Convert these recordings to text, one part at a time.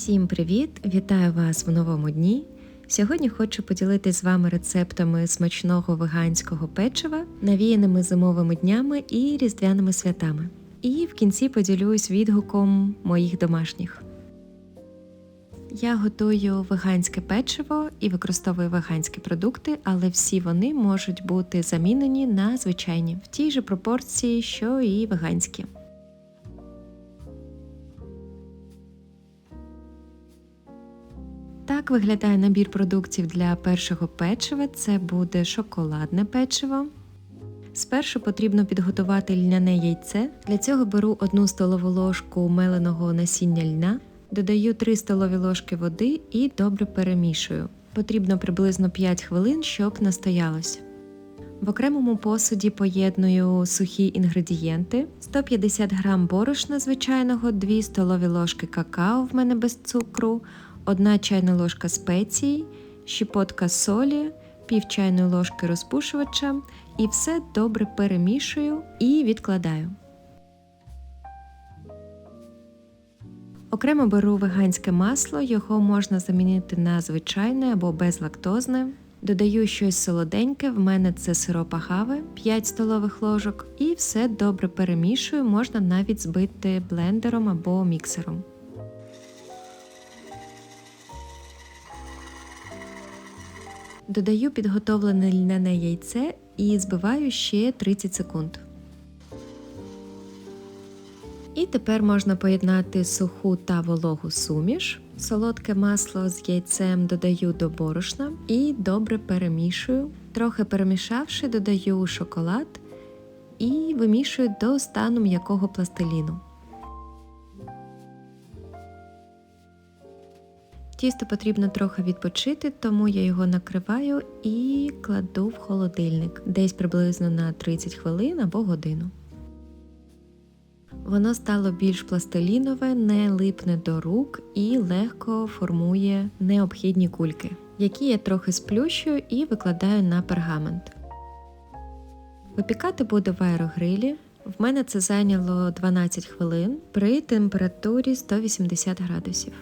Всім привіт! Вітаю вас в новому дні. Сьогодні хочу поділитися з вами рецептами смачного веганського печива, навіяними зимовими днями і різдвяними святами. І в кінці поділюсь відгуком моїх домашніх. Я готую веганське печиво і використовую веганські продукти, але всі вони можуть бути замінені на звичайні в тій же пропорції, що і веганські. Так виглядає набір продуктів для першого печива. Це буде шоколадне печиво. Спершу потрібно підготувати льняне яйце. Для цього беру 1 столову ложку меленого насіння льна, додаю 3 столові ложки води і добре перемішую. Потрібно приблизно 5 хвилин, щоб настоялось. В окремому посуді поєдную сухі інгредієнти: 150 г борошна звичайного, 2 столові ложки какао в мене без цукру, 1 чайна ложка спецій, щепотка солі, пів чайної ложки розпушувача і все добре перемішую і відкладаю. Окремо беру веганське масло, його можна замінити на звичайне або безлактозне. Додаю щось солоденьке, в мене це сироп агави, 5 столових ложок, і все добре перемішую, можна навіть збити блендером або міксером. Додаю підготовлене льняне яйце і збиваю ще 30 секунд. І тепер можна поєднати суху та вологу суміш. Солодке масло з яйцем додаю до борошна і добре перемішую. Трохи перемішавши, додаю шоколад і вимішую до стану м'якого пластиліну. Тісто потрібно трохи відпочити, тому я його накриваю і кладу в холодильник десь приблизно на 30 хвилин або годину. Воно стало більш пластилінове, не липне до рук і легко формує необхідні кульки, які я трохи сплющую і викладаю на пергамент. Випікати буду в аерогрилі. В мене це зайняло 12 хвилин при температурі 180 градусів.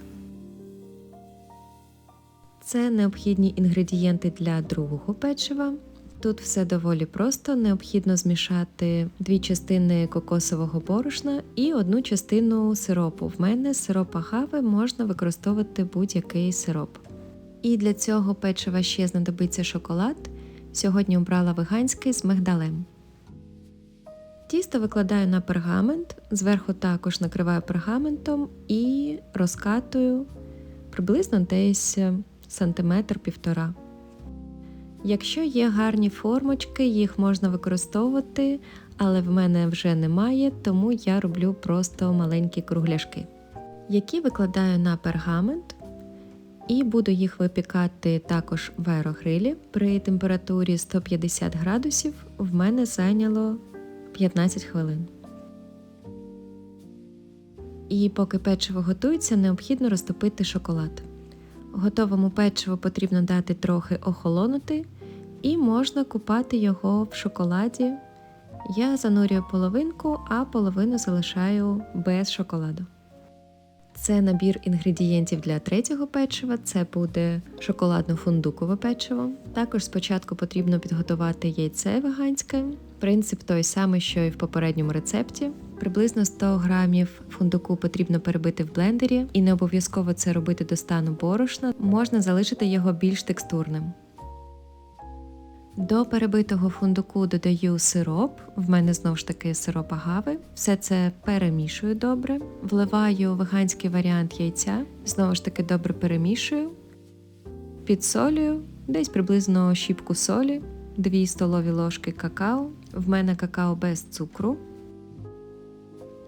Це необхідні інгредієнти для другого печива. Тут все доволі просто. Необхідно змішати дві частини кокосового борошна і одну частину сиропу. В мене сироп агави можна використовувати будь-який сироп. І для цього печива ще знадобиться шоколад. Сьогодні обрала веганський з мигдалем. Тісто викладаю на пергамент, зверху також накриваю пергаментом і розкатую приблизно десь сантиметр півтора. Якщо є гарні формочки, їх можна використовувати, але в мене вже немає, тому я роблю просто маленькі кругляшки, які викладаю на пергамент і буду їх випікати також в аерогрилі. При температурі 150 градусів в мене зайняло 15 хвилин. І поки печиво готується, необхідно розтопити шоколад. Готовому печиву потрібно дати трохи охолонути, і можна купати його в шоколаді. Я занурюю половинку, а половину залишаю без шоколаду. Це набір інгредієнтів для третього печива, це буде шоколадно-фундукове печиво. Також спочатку потрібно підготувати яйце веганське. Принцип той самий, що і в попередньому рецепті. Приблизно 100 грамів фундуку потрібно перебити в блендері, і не обов'язково це робити до стану борошна, можна залишити його більш текстурним. До перебитого фундуку додаю сироп, в мене знову ж таки сироп агави. Все це перемішую добре, вливаю веганський варіант яйця, знову ж таки добре перемішую, підсолюю, десь приблизно щіпку солі, 2 столові ложки какао, в мене какао без цукру.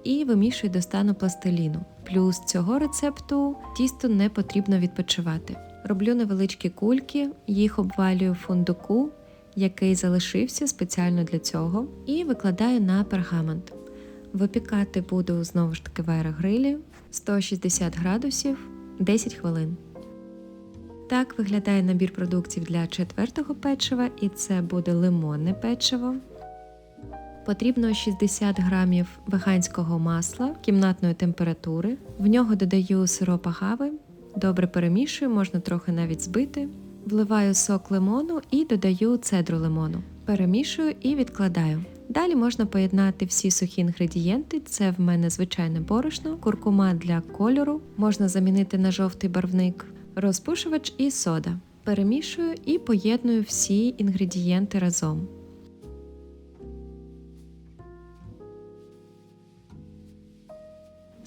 І вимішую до стану пластиліну. Плюс цього рецепту тісто не потрібно відпочивати. Роблю невеличкі кульки, їх обвалюю в фундуку який залишився спеціально для цього, і викладаю на пергамент. Випікати буду знову ж таки в аерогрилі 160 градусів 10 хвилин. Так виглядає набір продуктів для четвертого печива, і це буде лимонне печиво. Потрібно 60 грамів веганського масла кімнатної температури. В нього додаю сироп агави, добре перемішую, можна трохи навіть збити. Вливаю сок лимону і додаю цедру лимону. Перемішую і відкладаю. Далі можна поєднати всі сухі інгредієнти. Це в мене звичайне борошно, куркума для кольору, можна замінити на жовтий барвник, розпушувач і сода. Перемішую і поєдную всі інгредієнти разом.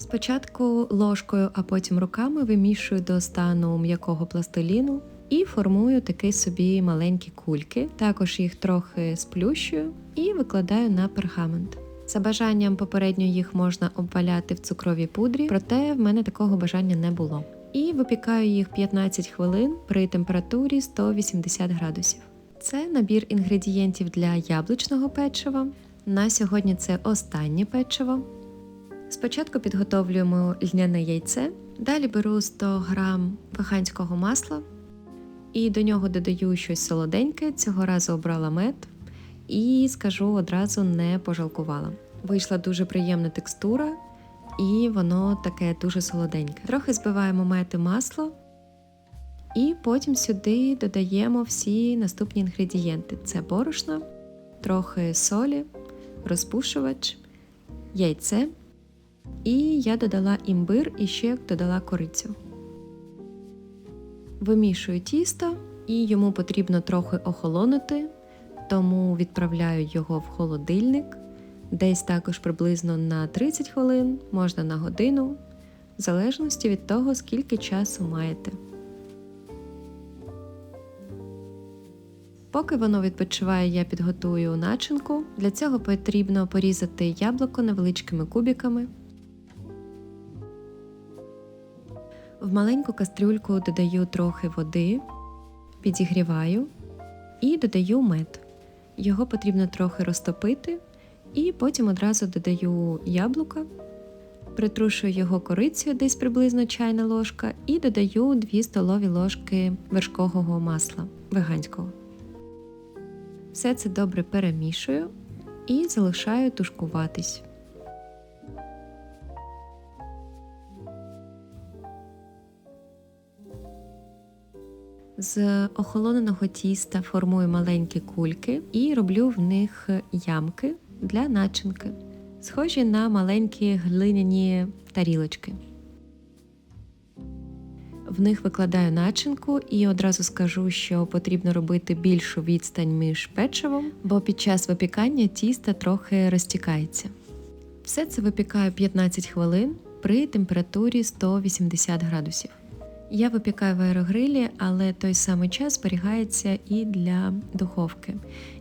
Спочатку ложкою, а потім руками вимішую до стану м'якого пластиліну і формую такі собі маленькі кульки. Також їх трохи сплющую і викладаю на пергамент. За бажанням попередньо їх можна обваляти в цукровій пудрі, проте в мене такого бажання не було. І випікаю їх 15 хвилин при температурі 180 градусів. Це набір інгредієнтів для яблучного печива. На сьогодні це останнє печиво. Спочатку підготовлюємо льняне яйце, далі беру 100 г веганського масла і до нього додаю щось солоденьке. Цього разу обрала мед і скажу одразу не пожалкувала. Вийшла дуже приємна текстура, і воно таке дуже солоденьке. Трохи збиваємо мед і масло, і потім сюди додаємо всі наступні інгредієнти: це борошно, трохи солі, розпушувач, яйце. І я додала імбир і ще додала корицю. Вимішую тісто, і йому потрібно трохи охолонути, тому відправляю його в холодильник, десь також приблизно на 30 хвилин, можна на годину, в залежності від того, скільки часу маєте. Поки воно відпочиває, я підготую начинку. Для цього потрібно порізати яблуко невеличкими кубиками. В маленьку кастрюльку додаю трохи води, підігріваю і додаю мед. Його потрібно трохи розтопити, і потім одразу додаю яблука, притрушую його корицею десь приблизно чайна ложка, і додаю 2 столові ложки вершкового масла веганського. Все це добре перемішую і залишаю тушкуватись. З охолоненого тіста формую маленькі кульки і роблю в них ямки для начинки, схожі на маленькі глиняні тарілочки. В них викладаю начинку і одразу скажу, що потрібно робити більшу відстань між печивом, бо під час випікання тіста трохи розтікається. Все це випікаю 15 хвилин при температурі 180 градусів. Я випікаю в аерогрилі, але той самий час зберігається і для духовки.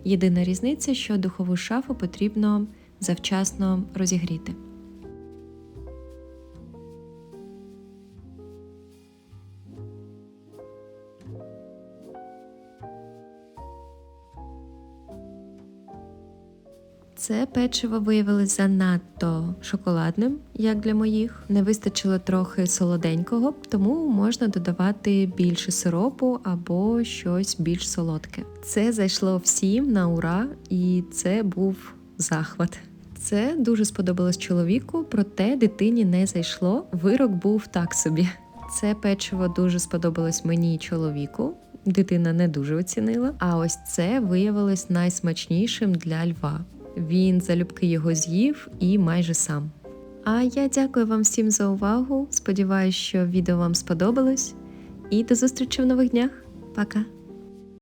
Єдина різниця, що духову шафу потрібно завчасно розігріти. Це печиво виявилось занадто шоколадним, як для моїх. Не вистачило трохи солоденького, тому можна додавати більше сиропу або щось більш солодке. Це зайшло всім на ура, і це був захват. Це дуже сподобалось чоловіку, проте дитині не зайшло. Вирок був так собі. Це печиво дуже сподобалось мені і чоловіку. Дитина не дуже оцінила. А ось це виявилось найсмачнішим для льва. Він залюбки його з'їв і майже сам. А я дякую вам всім за увагу. Сподіваюсь, що відео вам сподобалось. І до зустрічі в нових днях. Пока!